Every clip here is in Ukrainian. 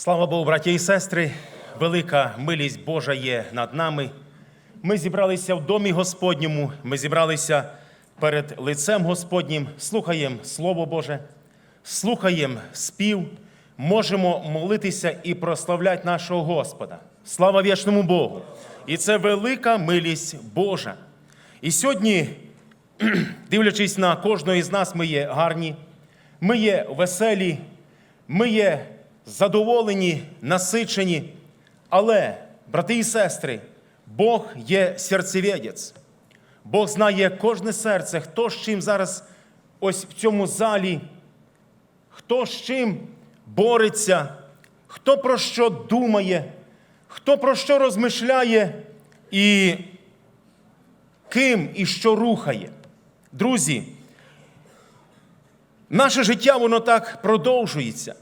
Слава Богу, браті і сестри, велика милість Божа є над нами. Ми зібралися в домі Господньому, ми зібралися перед лицем Господнім, слухаємо Слово Боже, слухаємо спів, можемо молитися і прославляти нашого Господа. Слава вічному Богу! І це велика милість Божа. І сьогодні, дивлячись на кожного із нас, ми є гарні, ми є веселі, ми є задоволені, насичені. Але, брати і сестри, Бог є серцеведець. Бог знає кожне серце, хто з чим зараз ось в цьому залі, хто з чим бореться, хто про що думає, хто про що розмишляє і ким і що рухає. Друзі, наше життя воно так продовжується.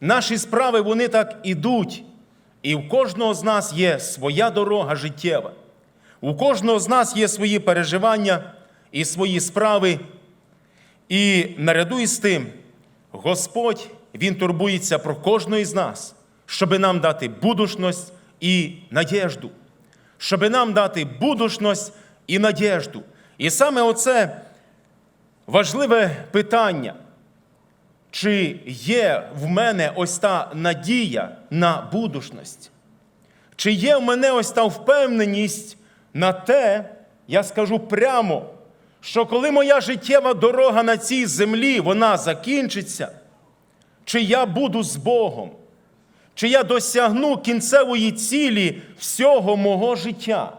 Наші справи вони так ідуть. І у кожного з нас є своя дорога життєва. У кожного з нас є свої переживання і свої справи. І наряду із тим, Господь Він турбується про кожного із нас, щоби нам дати будушність і надіжду. Щоби нам дати будушність і надіжду. І саме оце важливе питання. Чи є в мене ось та надія на будушність? Чи є в мене ось та впевненість на те, я скажу прямо, що коли моя життєва дорога на цій землі вона закінчиться, чи я буду з Богом, чи я досягну кінцевої цілі всього мого життя?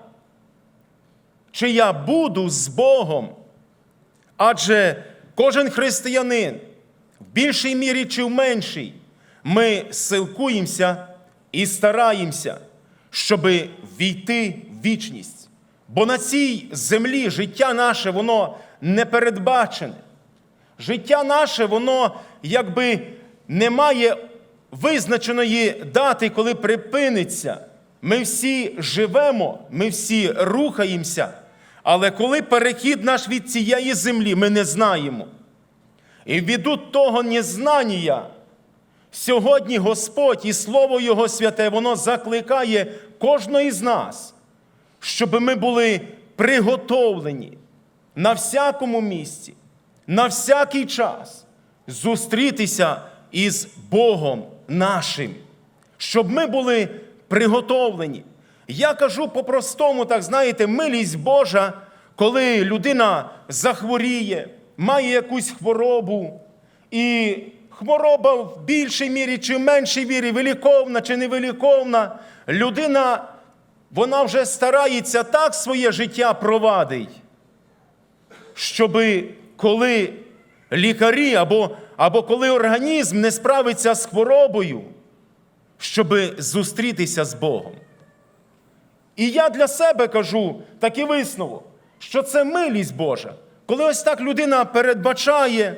Чи я буду з Богом? Адже кожен християнин в більшій мірі чи в меншій, ми силкуємося і стараємося, щоб війти в вічність. Бо на цій землі життя наше, воно не передбачене. Життя наше, воно якби не має визначеної дати, коли припиниться. Ми всі живемо, ми всі рухаємося, але коли перехід наш від цієї землі, ми не знаємо. І ввіду того незнання, сьогодні Господь і Слово Його святе, воно закликає кожного із нас, щоб ми були приготовлені на всякому місці, на всякий час зустрітися із Богом нашим, щоб ми були приготовлені. Я кажу по-простому, так знаєте, милість Божа, коли людина захворіє має якусь хворобу, і хвороба в більшій мірі чи в меншій мірі, виліковна чи невиліковна, людина вона вже старається так своє життя провадить, щоб коли лікарі або, або коли організм не справиться з хворобою, щоб зустрітися з Богом. І я для себе кажу такий висновок, що це милість Божа. Коли ось так людина передбачає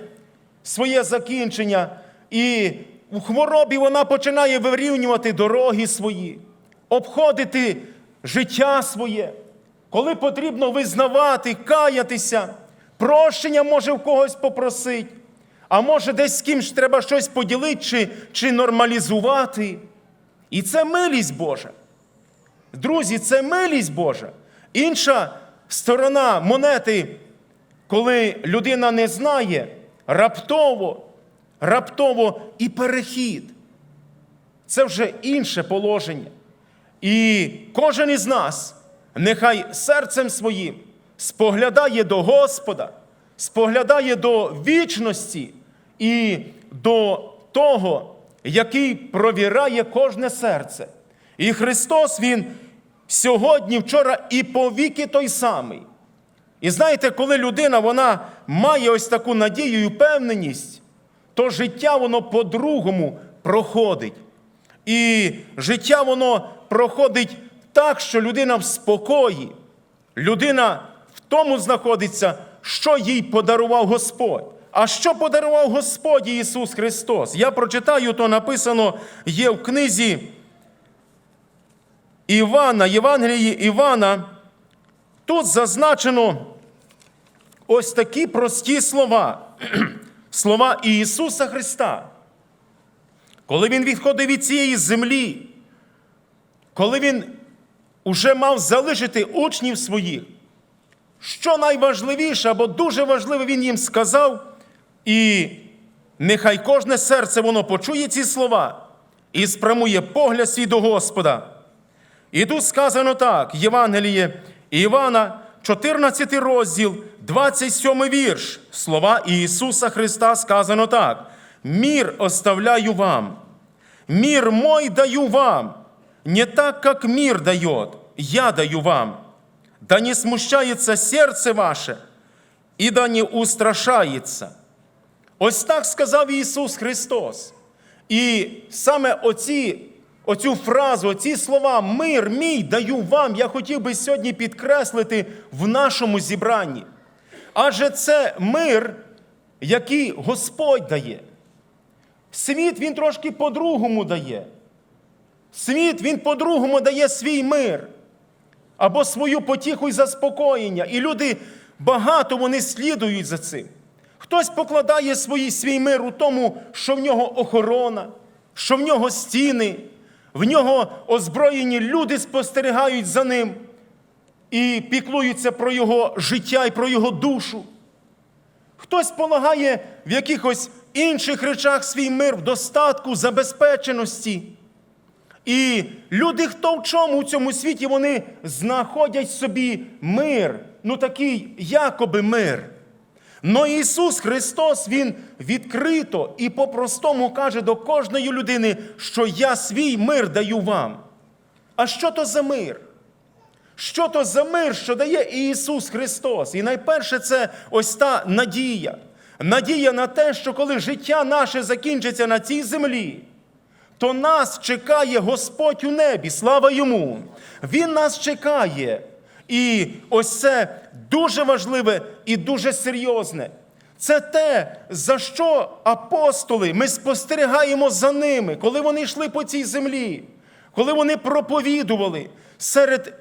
своє закінчення, і у хворобі вона починає вирівнювати дороги свої, обходити життя своє, коли потрібно визнавати, каятися, прощення може в когось попросити, а може десь з кимсь треба щось поділити чи, чи нормалізувати. І це милість Божа. Друзі, це милість Божа. Інша сторона монети коли людина не знає, раптово, раптово і перехід. Це вже інше положення. І кожен із нас нехай серцем своїм споглядає до Господа, споглядає до вічності і до того, який провірає кожне серце. І Христос Він сьогодні, вчора і повіки той самий. І знаєте, коли людина вона має ось таку надію і впевненість, то життя воно по-другому проходить. І життя воно проходить так, що людина в спокої, людина в тому знаходиться, що їй подарував Господь. А що подарував Господь Ісус Христос? Я прочитаю, то написано є в книзі Івана, Євангелії Івана. Тут зазначено ось такі прості слова, слова Ісуса Христа. коли він відходив від цієї землі, коли він уже мав залишити учнів своїх, що найважливіше або дуже важливе він їм сказав, і нехай кожне серце воно почує ці слова і спрямує погляд свій до Господа. І тут сказано так: Євангеліє Івана, 14 розділ, 27 вірш. Слова Ісуса Христа сказано так: Мір оставляю вам, мир мой даю вам, не так, как мир дает, я даю вам. Да не смущается серце ваше, і да не устрашається. Ось так сказав Ісус Христос. І саме оці, оцю фразу, оці слова Мир мій даю вам, я хотів би сьогодні підкреслити в нашому зібранні. Адже це мир, який Господь дає. Світ він трошки по-другому дає. Світ він по-другому дає свій мир або свою потіху і заспокоєння. І люди багато вони слідують за цим. Хтось покладає свій, свій мир у тому, що в нього охорона, що в нього стіни, в нього озброєні люди спостерігають за ним і піклуються про його життя і про його душу. Хтось полагає в якихось інших речах свій мир в достатку, забезпеченості. І люди, хто в чому у цьому світі, вони знаходять собі мир, ну такий якоби мир. Но Ісус Христос, Він відкрито і по-простому каже до кожної людини, що я свій мир даю вам. А що то за мир? Що то за мир, що дає Ісус Христос? І найперше це ось та надія. Надія на те, що коли життя наше закінчиться на цій землі, то нас чекає Господь у небі, слава йому. Він нас чекає. І ось це дуже важливе і дуже серйозне. Це те, за що апостоли ми спостерігаємо за ними, коли вони йшли по цій землі, коли вони проповідували серед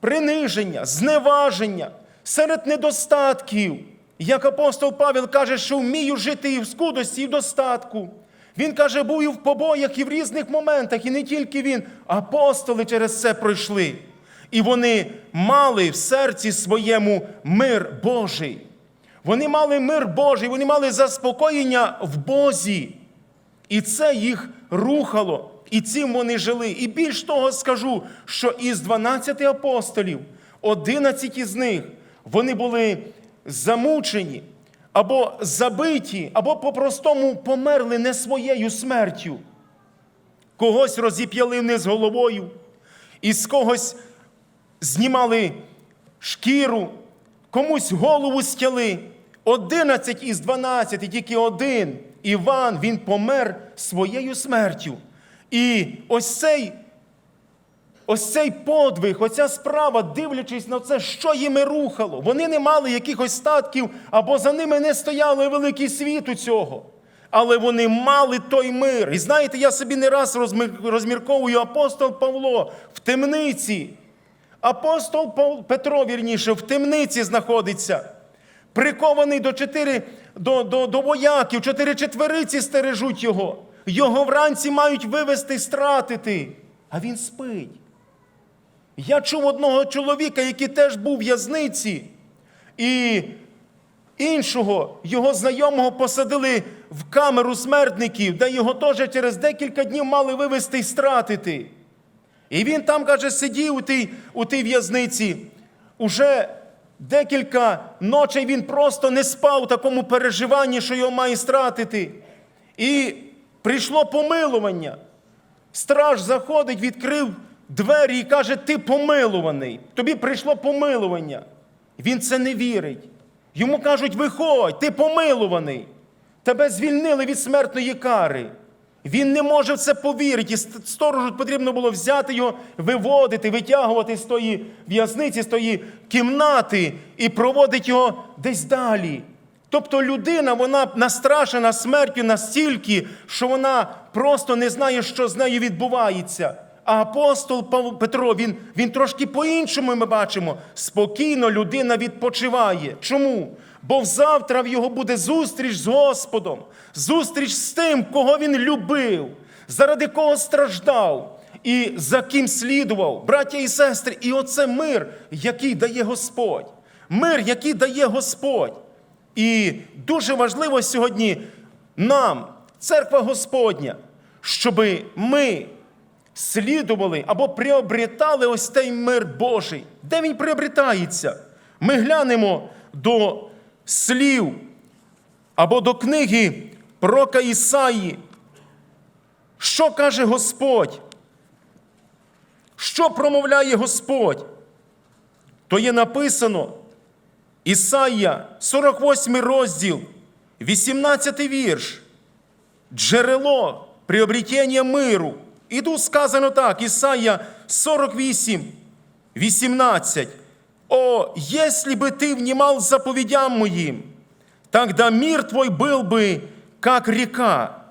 приниження, зневаження, серед недостатків. Як апостол Павел каже, що вмію жити і в скудості, і в достатку. Він каже, був і в побоях, і в різних моментах, і не тільки він, апостоли через це пройшли. І вони мали в серці своєму мир Божий. Вони мали мир Божий, вони мали заспокоєння в Бозі. І це їх рухало, і цим вони жили. І більш того скажу, що із 12 апостолів, 11 із них вони були замучені, або забиті, або по-простому померли не своєю смертю. Когось розіп'яли вниз головою, із когось знімали шкіру, комусь голову стяли. Одинадцять із дванадцяти, тільки один Іван, він помер своєю смертю. І ось цей, ось цей подвиг, оця справа, дивлячись на це, що їм рухало. Вони не мали якихось статків, або за ними не стояли великий світ у цього. Але вони мали той мир. І знаєте, я собі не раз розмірковую апостол Павло в темниці. Апостол Петро, вірніше, в темниці знаходиться, прикований до чотири, до, до, до вояків, чотири четвериці стережуть його. Його вранці мають вивести, стратити, а він спить. Я чув одного чоловіка, який теж був в в'язниці, і іншого його знайомого посадили в камеру смертників, де його теж через декілька днів мали вивести і стратити. І він там, каже, сидів у тій, у тій в'язниці. Уже декілька ночей він просто не спав у такому переживанні, що його має стратити. І прийшло помилування. Страж заходить, відкрив двері і каже: Ти помилуваний. Тобі прийшло помилування. Він це не вірить. Йому кажуть, виходь, ти помилуваний. Тебе звільнили від смертної кари. Він не може в це повірити. Сторожу потрібно було взяти його, виводити, витягувати з тої в'язниці, з тої кімнати і проводити його десь далі. Тобто людина, вона настрашена смертю настільки, що вона просто не знає, що з нею відбувається. А апостол Петро, він він трошки по-іншому ми бачимо. Спокійно людина відпочиває. Чому? Бо завтра в його буде зустріч з Господом, зустріч з тим, кого він любив, заради кого страждав і за ким слідував, браття і сестри. І оце мир, який дає Господь. Мир, який дає Господь. І дуже важливо сьогодні нам, церква Господня, щоб ми слідували або приобретали ось цей мир Божий. Де він приобретається? Ми глянемо до слів або до книги пророка Ісаї. Що каже Господь? Що промовляє Господь? То є написано Ісая, 48 розділ, 18 вірш. Джерело приобретення миру. І тут сказано так, Ісая 48, 18. О, если бы ты внимал заповедям моим, тогда мир твой был бы, как река,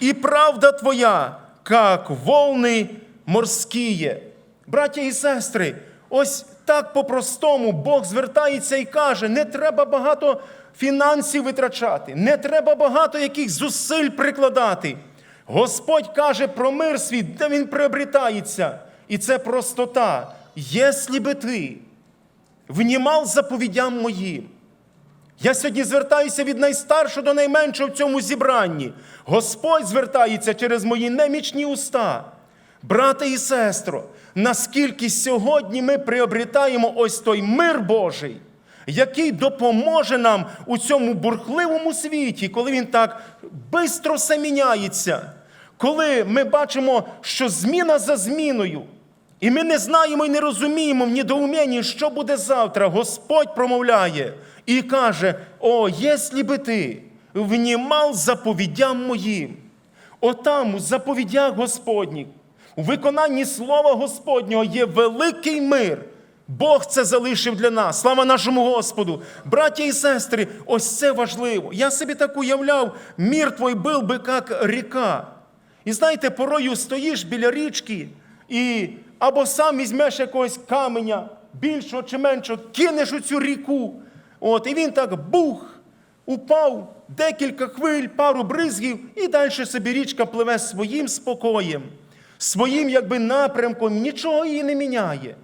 и правда твоя, как волны морские. Браття і сестри, ось так по-простому Бог звертається і каже: не треба багато фінансів витрачати, не треба багато яких зусиль прикладати. Господь каже про мир свій, де він приобретається. І це простота. Єслі би ти внімав заповідям моїм. Я сьогодні звертаюся від найстаршого до найменшого в цьому зібранні. Господь звертається через мої немічні уста. Брате і сестро, наскільки сьогодні ми приобретаємо ось той мир Божий, який допоможе нам у цьому бурхливому світі, коли він так бистро все міняється, коли ми бачимо, що зміна за зміною, і ми не знаємо і не розуміємо в недоумінні, що буде завтра. Господь промовляє і каже: О, єслі би ти внімав заповідям моїм, отам, у заповідях Господніх, у виконанні Слова Господнього є великий мир. Бог це залишив для нас. Слава нашому Господу. Браття і сестри, ось це важливо. Я собі так уявляв, мір твій був би як ріка. І знаєте, порою стоїш біля річки і або сам візьмеш якогось каменя, більшого чи меншого, кинеш у цю ріку. От, і він так бух, упав, декілька хвиль, пару бризгів, і далі собі річка пливе своїм спокоєм, своїм якби напрямком, нічого її не міняє.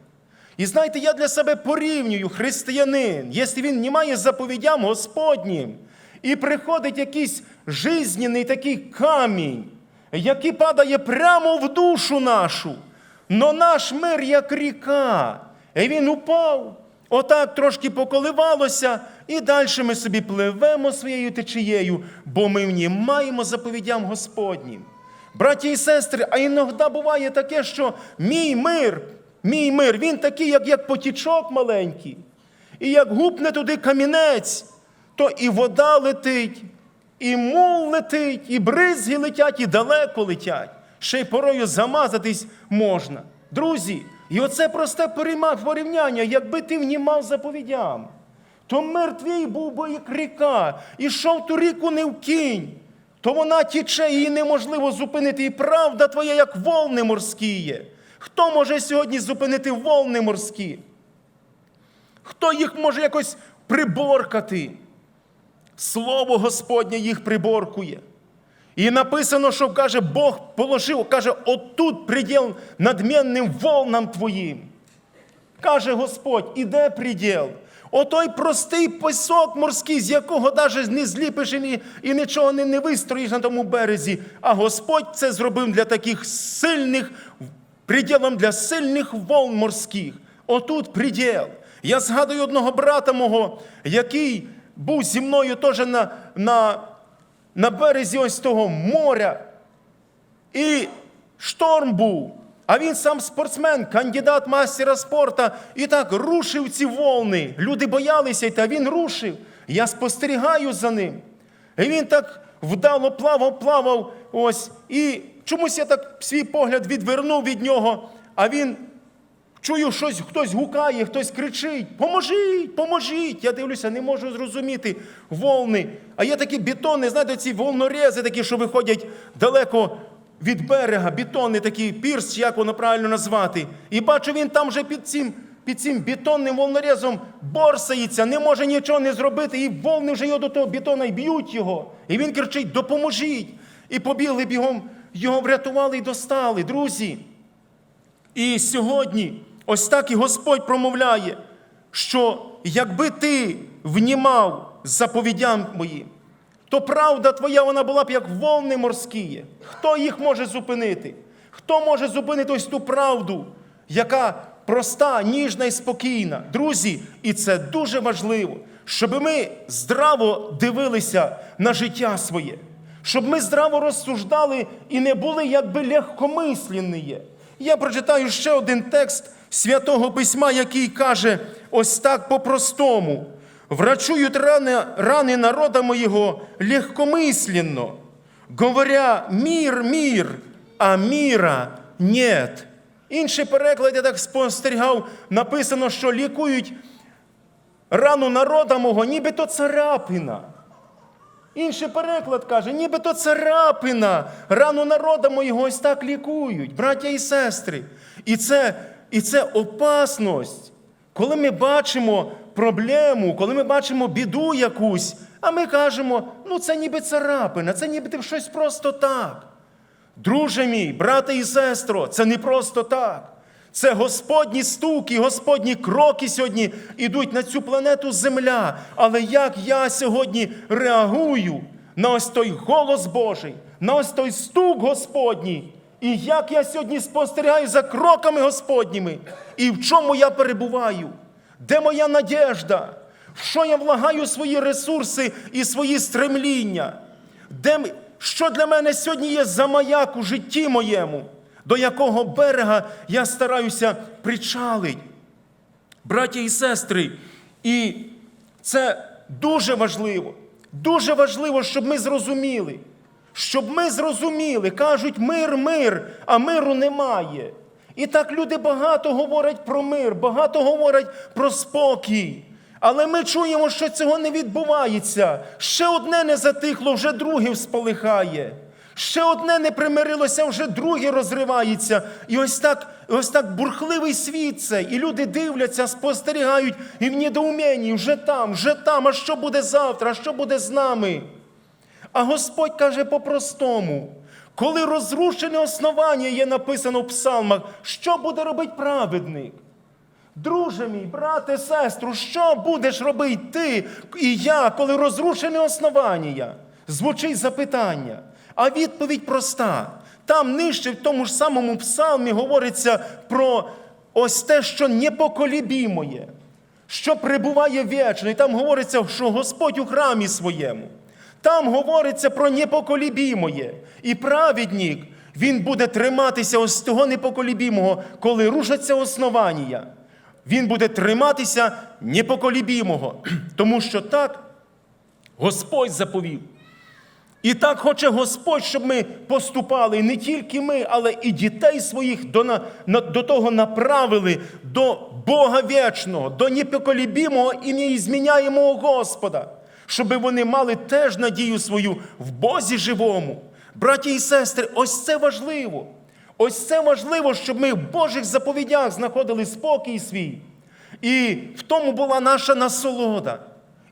І знаєте, я для себе порівнюю християнин, якщо він не має заповідям Господнім, і приходить якийсь жизненний такий камінь, який падає прямо в душу нашу. Но наш мир як ріка. І він упав, отак трошки поколивалося, і далі ми собі пливемо своєю течією, бо ми в ній маємо заповідям Господнім. Браті і сестри, а іноді буває таке, що мій мир, мій мир, він такий, як, як потічок маленький. І як гупне туди камінець, то і вода летить, і мул летить, і бризги летять, і далеко летять. Ще й порою замазатись можна. Друзі, і оце просте порівняння, якби ти внімав заповідям, то мир твій був би як ріка, і йшов ту ріку не в кінь, то вона тіче, її неможливо зупинити. І правда твоя, як волни морські є. Хто може сьогодні зупинити волни морські? Хто їх може якось приборкати? Слово Господнє їх приборкує. І написано, що каже, Бог положив, каже, отут приділ надмінним волнам твоїм. Каже Господь, іде приділ. Отой простий пісок морський, з якого навіть не зліпиш і, ні- і нічого не, не вистроїш на тому березі. А Господь це зробив для таких сильних, приділом для сильних волн морських. Отут приділ. Я згадую одного брата мого, який був зі мною теж на, на, на березі ось того моря. І шторм був. А він сам спортсмен, кандидат мастера спорту, і так рушив ці волни. Люди боялися, та він рушив. Я спостерігаю за ним. І він так вдало плавав, плавав. Ось. І чомусь я так свій погляд відвернув від нього, а він чую, щось хтось гукає, хтось кричить: Поможіть, поможіть! Я дивлюся, не можу зрозуміти волни. А є такі бетони, знаєте, ці волнорези, такі, що виходять далеко від берега, бетонний такий пірс, як воно правильно назвати. І бачу, він там вже під цим під цим бетонним волнорезом борсається, не може нічого не зробити, і волни вже його до того бетона і б'ють його. І він кричить: допоможіть! І побігли бігом, його врятували і достали, друзі. І сьогодні ось так і Господь промовляє, що якби ти внімав заповідям моїм, то правда твоя вона була б як волни морські. Хто їх може зупинити? Хто може зупинити ось ту правду, яка проста, ніжна і спокійна? Друзі, і це дуже важливо, щоб ми здраво дивилися на життя своє, щоб ми здраво розсуждали і не були якби легкомисленні. Я прочитаю ще один текст Святого Письма, який каже ось так по-простому. Врачують рани, рани народа моєго легкомысленно, говоря мір, мір, а міра нет. Інший переклад, я так спостерігав, написано, що лікують рану народа мого, нібито царапина. Інший переклад каже, нібито царапина, рану народа моєго ось так лікують, браття і сестри. І це, і це опасність. Коли ми бачимо проблему, коли ми бачимо біду якусь, а ми кажемо, ну це ніби царапина, це ніби щось просто так. Друже мій, брате і сестро, це не просто так. Це Господні стуки, Господні кроки сьогодні йдуть на цю планету Земля. Але як я сьогодні реагую на ось той голос Божий, на ось той стук Господній, і як я сьогодні спостерігаю за кроками Господніми, і в чому я перебуваю? Де моя надежда? В що я влагаю свої ресурси і свої стремління? Де, що для мене сьогодні є за маяк у житті моєму, до якого берега я стараюся причалити? Браті і сестри, і це дуже важливо. Дуже важливо, щоб ми зрозуміли. Щоб ми зрозуміли, кажуть мир, мир, а миру немає. І так люди багато говорять про мир, багато говорять про спокій. Але ми чуємо, що цього не відбувається. Ще одне не затихло, вже друге всполихає. Ще одне не примирилося, вже друге розривається. І ось так, ось так бурхливий світ цей. І люди дивляться, спостерігають і в недоуменні, вже там, вже там, а що буде завтра, а що буде з нами? А Господь каже по-простому, коли розрушене основання є написано в псалмах, що буде робити праведник? Друже мій, брате, сестру, що будеш робити ти і я, коли розрушене основання? Звучить запитання. А відповідь проста. Там нижче, в тому ж самому псалмі, говориться про ось те, що непоколібімоє, що прибуває вічно. І там говориться, що Господь у храмі своєму. Там говориться про непоколібімоє. І праведник, він буде триматися ось того непоколібімого, коли рушаться основання. Він буде триматися непоколібімого, тому що так Господь заповів. І так хоче Господь, щоб ми поступали, не тільки ми, але і дітей своїх до, на, до того направили, до Бога вічного, до непоколібімого і неізміняємого Господа, щоб вони мали теж надію свою в Бозі живому. Браті і сестри, ось це важливо. Ось це важливо, щоб ми в Божих заповідях знаходили спокій свій. І в тому була наша насолода.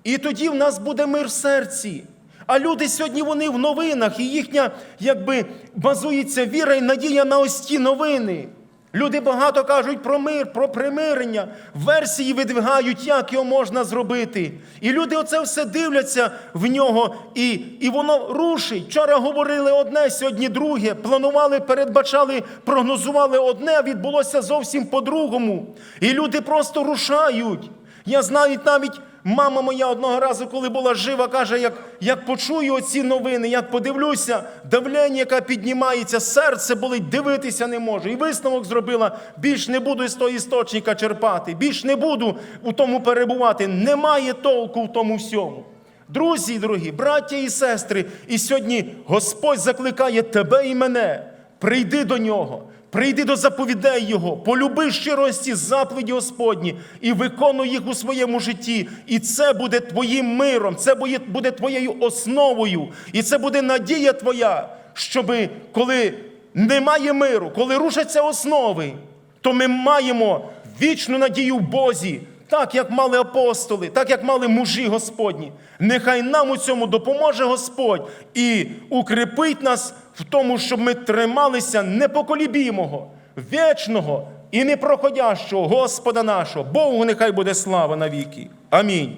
І тоді в нас буде мир в серці. А люди сьогодні вони в новинах, і їхня якби базується віра і надія на ось ті новини. Люди багато кажуть про мир, про примирення, версії видвигають, як його можна зробити. І люди оце все дивляться в нього, і, і воно рушить. Вчора говорили одне, сьогодні друге. Планували, передбачали, прогнозували одне, а відбулося зовсім по-другому. І люди просто рушають. Я знаю навіть мама моя одного разу, коли була жива, каже, як, як почую оці новини, як подивлюся, давлення, яке піднімається, серце болить, дивитися не можу. І висновок зробила: більш не буду з того істочника черпати, більш не буду у тому перебувати. Немає толку в тому всьому. Друзі, дорогі, браття і сестри, і сьогодні Господь закликає тебе і мене. Прийди до нього, прийди до заповідей Його, полюби щирості заповіді Господні і виконуй їх у своєму житті. І це буде твоїм миром, це буде- твоєю основою, і це буде надія твоя, щоби коли немає миру, коли рушаться основи, то ми маємо вічну надію в Бозі, так як мали апостоли, так як мали мужі Господні. Нехай нам у цьому допоможе Господь і укріпить нас в тому, щоб ми трималися непоколібімого, вічного і непроходящого Господа нашого. Богу нехай буде слава навіки. Амінь.